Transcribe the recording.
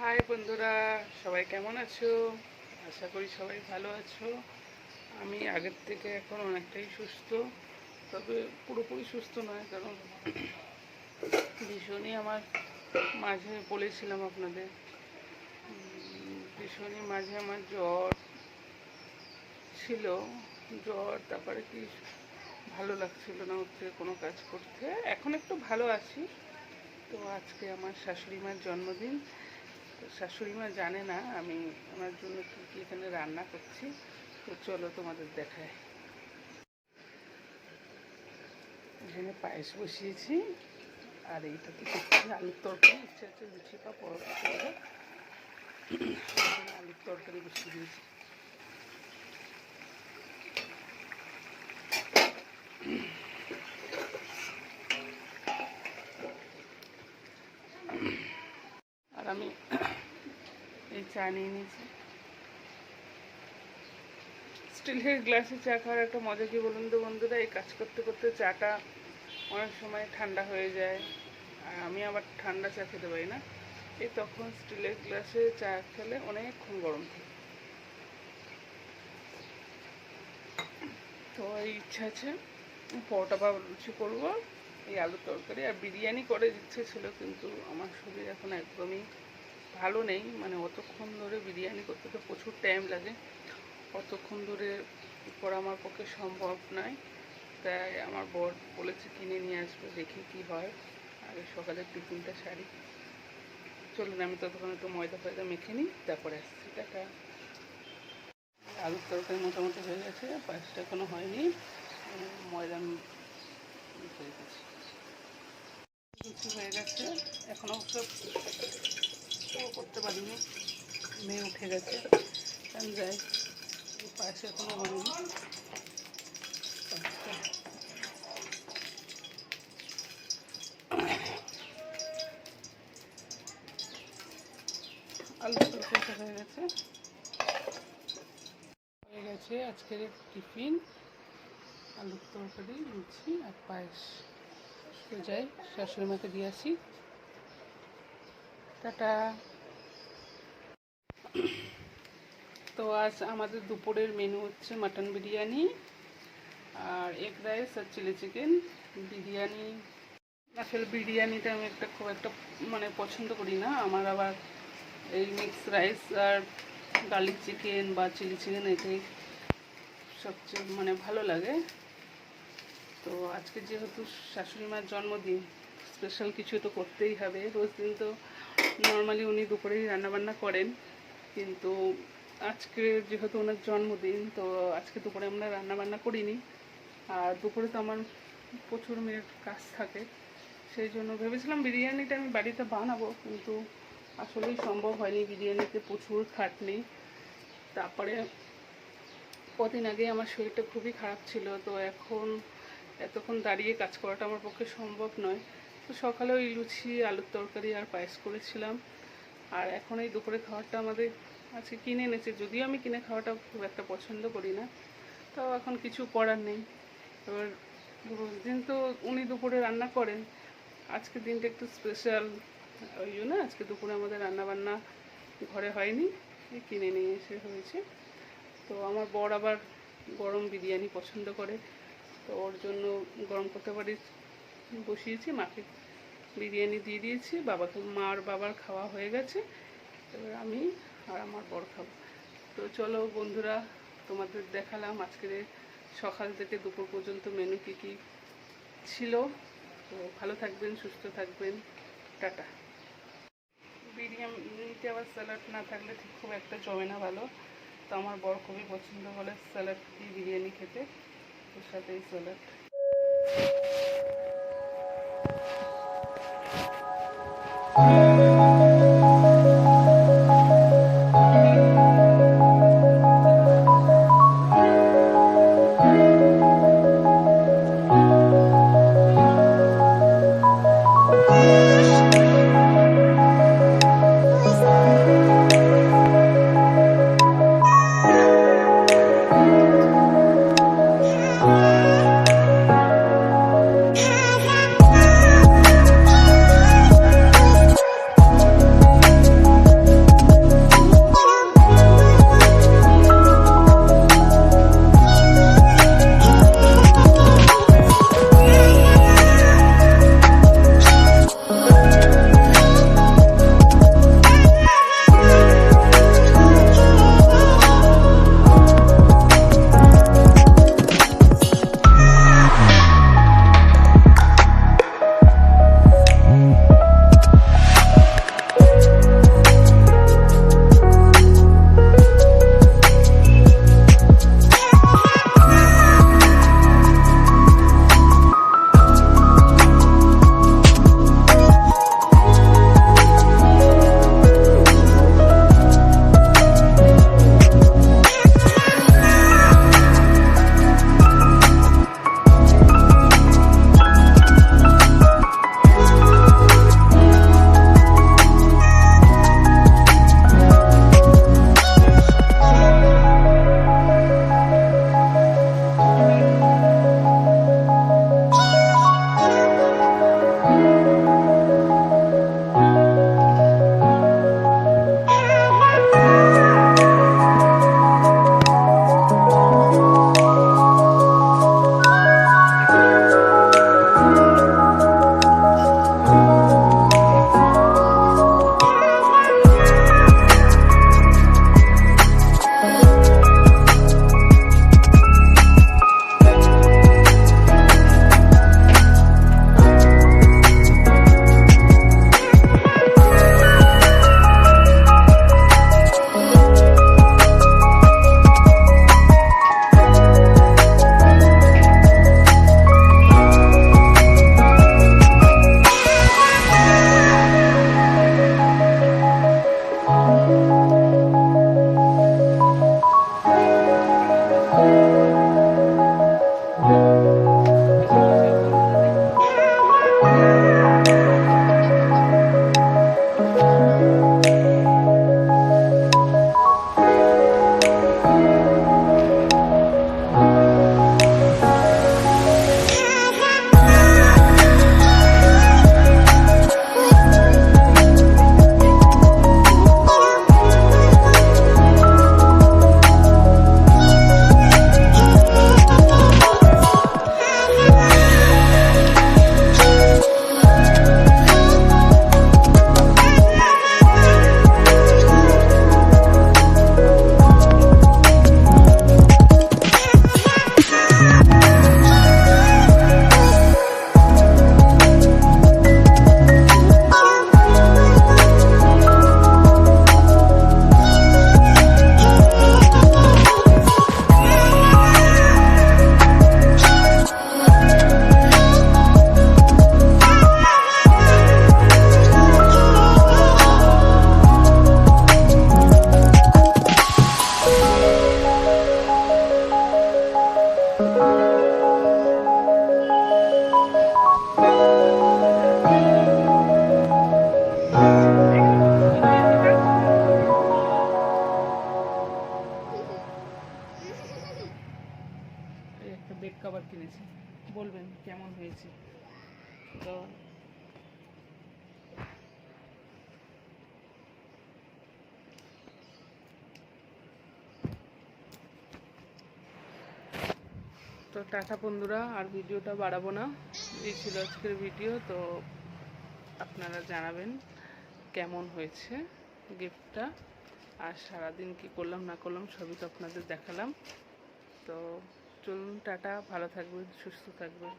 High বন্ধুরা, সবাই কেমন আছো? আশা করি সবাই ভালো আছো। আমি আগের থেকে এখন অনেকটাই সুস্থ, তবে পুরোপুরি সুস্থ নয়, কারণ ভীষণই আমার মাঝে বলেছিলাম আপনাদের ভীষণই মাঝে আমার জ্বর ছিল। জ্বর, তারপরে কি ভালো লাগছিল না উঠতে কোনো কাজ করতে। এখন একটু ভালো আছি। তো আজকে আমার শাশুড়ি মার জন্মদিন। শাশুড়ি মা জানে না, আমি আমার জন্য কী কী এখানে রান্না করছি। তো চলো তোমাদের দেখায় এখানে পায়েস বসিয়েছি, আর এইটাতে করছি আলুর তরকারি ইচ্ছে আছে লুচি বা পরোটা আলুর তরকারি বসিয়ে দিয়েছি আর আমি এই চা নিয়ে নিয়েছি স্টিলের গ্লাসে চা খাওয়ার একটা মজা কি বলুন তো বন্ধুরা? এই কাজ করতে করতে চাটা অনেক সময় ঠান্ডা হয়ে যায়। আর আমি আবার ঠান্ডা চা খেতে পারি না। এই তখন স্টিলের গ্লাসে চা খেলে অনেকক্ষণ গরম থাকে। তো এই ইচ্ছা আছে পরোটা বা লুচি করব, এই আলুর তরকারি। আর বিরিয়ানি করে ইচ্ছে ছিল কিন্তু আমার শরীর এখন একদমই ভালো নেই মানে অতক্ষণ ধরে বিরিয়ানি করতে তো প্রচুর টাইম লাগে। অতক্ষণ ধরে করা আমার পক্ষে সম্ভব নয়। তাই আমার বর বলেছে কিনে নিয়ে আসবে, দেখি কি হয়। আগে সকালে টিফিনটা সারি। চলুন, আমি ততক্ষণ একটু ময়দা ফয়দা মেখে নিই, তারপরে আসছি। টাটা। আলুর তরকারি মোটামুটি হয়ে গেছে, পায়েসটা এখনও হয়নি। ময়দা হয়ে গেছে। হয়ে গেছে। এখনও ও করতে পারিনি। মেয়ে উঠে গেছে। কারণ যাই। এখনও হয়নি পায়েসটা আলু তরকারিটা হয়ে গেছে। হয়ে গেছে আজকের টিফিন। আলুর তরকারি, লুচি আর পায়েস। তো যাই শাশুড়ি মাকে দিয়ে আসি। টাটা। তো আজ আমাদের দুপুরের মেনু হচ্ছে মাটন বিরিয়ানি আর এগ রাইস আর চিলি চিকেন বিরিয়ানি। আসলে বিরিয়ানিটা আমি একটা খুব একটা মানে পছন্দ করি না। আমার আবার এই মিক্স রাইস আর গার্লিক চিকেন বা চিলি চিকেন এটাই সবচেয়ে মানে ভালো লাগে। তো আজকে যেহেতু শাশুড়ি মার জন্মদিন স্পেশাল কিছু তো করতেই হবে। রোজ দিন তো নর্মালি উনি দুপুরেই রান্নাবান্না করেন, কিন্তু আজকে যেহেতু ওনার জন্মদিন, তো আজকে দুপুরে আমরা রান্নাবান্না করিনি। আর দুপুরে তো আমার প্রচুর মেয়ের কাজ থাকে, সেই জন্য ভেবেছিলাম বিরিয়ানিটা আমি বাড়িতে বানাবো, কিন্তু আসলেই সম্ভব হয়নি। বিরিয়ানিতে প্রচুর খাটনি। তারপরে কদিন আগে আমার শরীরটা খুবই খারাপ ছিল, তো এখন এতক্ষণ দাঁড়িয়ে কাজ করাটা আমার পক্ষে সম্ভব নয়। তো সকালে ওই লুচি, আলুর তরকারি আর পায়েস করেছিলাম। আর এখন এই দুপুরে খাবারটা আমাদের আজকে কিনে এনেছে। যদিও আমি কিনে খাওয়াটা খুব একটা পছন্দ করি না, তাও এখন কিছু করার নেই। এবার রোজ দিন তো উনি দুপুরে রান্না করেন। আজকে দিনটা একটু স্পেশাল ওই জন্য আজকে দুপুরে আমাদের রান্না বান্না ঘরে হয়নি কিনে নিয়ে এসে হয়েছে। তো আমার বর আবার গরম বিরিয়ানি পছন্দ করে, তো ওর জন্য গরম করতে পারি বসিয়েছি, মাকে বিরিয়ানি দিয়ে দিয়েছি, বাবাকে মার বাবার খাওয়া হয়ে গেছে। এবার আমি আর আমার বর খাব। তো চলো বন্ধুরা, তোমাদের দেখালাম আজকের সকাল থেকে দুপুর পর্যন্ত মেনু কী কী ছিল। তো ভালো থাকবেন, সুস্থ থাকবেন। টাটা। বিরিয়ানিতে আবার স্যালাড না থাকলে ঠিক খুব একটা জমে না ভালো। তো আমার বর খুবই পছন্দ বলে স্যালাড দিয়ে বিরিয়ানি খেতে। ওর সাথে এই স্যালাড একটা বেড কভার কিনেছি। বলবেন কেমন হয়েছে? তো তো টাটা বন্ধুরা, আর ভিডিওটা বাড়াবো না। এই ছিল আজকের ভিডিও, তো আপনারা জানাবেন কেমন হয়েছে গিফটটা আর সারাদিন কি করলাম না করলাম সবই তো আপনাদের দেখালাম। তো চলুন টাটা ভালো থাকবেন সুস্থ থাকবেন।